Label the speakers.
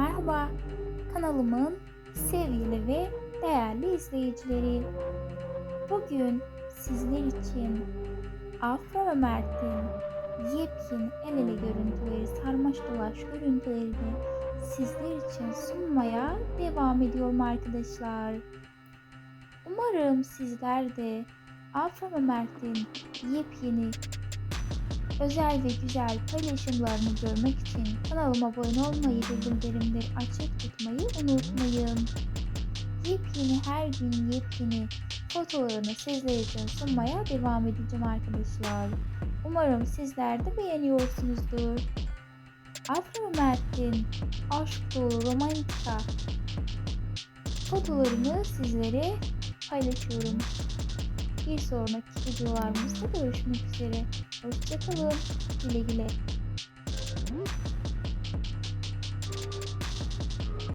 Speaker 1: Merhaba, kanalımın sevgili ve değerli izleyicileri. Bugün sizler için Afra ve Mert'in yepyeni el ele görüntüleri, sarmaş dolaş görüntülerini sizler için sunmaya devam ediyorum arkadaşlar. Umarım sizler de Afra ve Mert'in yepyeni özel ve güzel paylaşımlarını görmek için kanalıma abone olmayı ve bildirimleri açık tutmayı unutmayın. Yepyeni her gün yepyeni fotolarını sizler için sunmaya devam edeceğim arkadaşlar. Umarım sizler de beğeniyorsunuzdur. Afra ve Mert'in aşk dolu romantika fotolarını sizlere paylaşıyorum. Bir sonraki videolarımızda görüşmek üzere. Hoşçakalın. Güle güle.